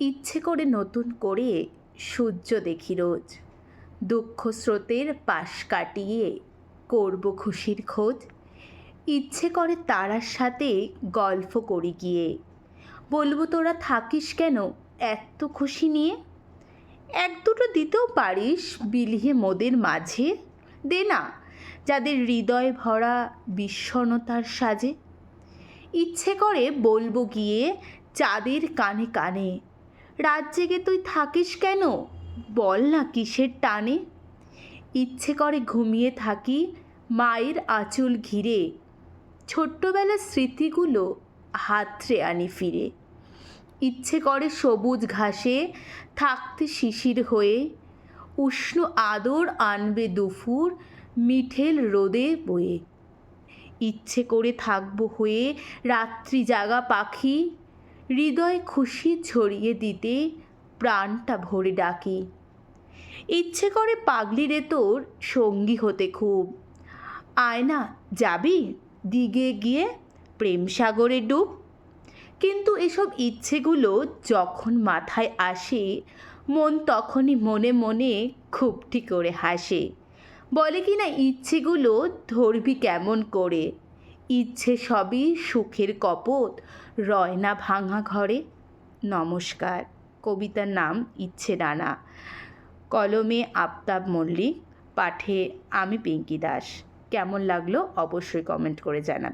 ইচ্ছে করে নতুন করে সূর্য দেখি রোজ। দুঃখ স্রোতের পাশ কাটিয়ে করব খুশির খোঁজ। ইচ্ছে করে তারার সাথে গল্প করি গিয়ে। বলব, তোরা থাকিস কেন এত খুশি নিয়ে? এক দুটো দিতেও পারিস বিলিয়ে মোদের মাঝে। দে না, যাদের হৃদয় ভরা বিষণ্ণতার সাজে। ইচ্ছে করে বলব গিয়ে চাঁদের কানে কানে রাত জেগে তুই থাকিস কেন? বল না কিসের টানে? ইচ্ছে করে ঘুমিয়ে থাকি মায়ের আঁচল ঘিরে। ছোট্টবেলার স্মৃতিগুলো হাতড়ে আনি ফিরে। ইচ্ছে করে সবুজ ঘাসে থাকতে শিশির হয়ে উষ্ণ আদর আনবে দুপুর মিঠেল রোদে বয়ে। ইচ্ছে করে থাকব হয়ে রাত্রি জাগা পাখি হৃদয় খুশি ছড়িয়ে দিতে প্রাণটা ভরে ডাকি। ইচ্ছে করে পাগলি রে তোর সঙ্গী হতে খুব। আয় না যাবি? দিগে গিয়ে প্রেম সাগরে ডুব। কিন্তু এসব ইচ্ছেগুলো যখন মাথায় আসে, মন তখনই মনে মনে খুবটি করে হাসে। বলে কি না ইচ্ছেগুলো ধরবি কেমন করে? ইচ্ছে সবই সুখের কপট রয়না ভাঙা ঘরে। নমস্কার। কবিতার নাম ইচ্ছে ডানা কলমে আফতাব মল্লিক, পাঠে আমি পিঙ্কি দাস। কেমন লাগল অবশ্যই কমেন্ট করে জানাবেন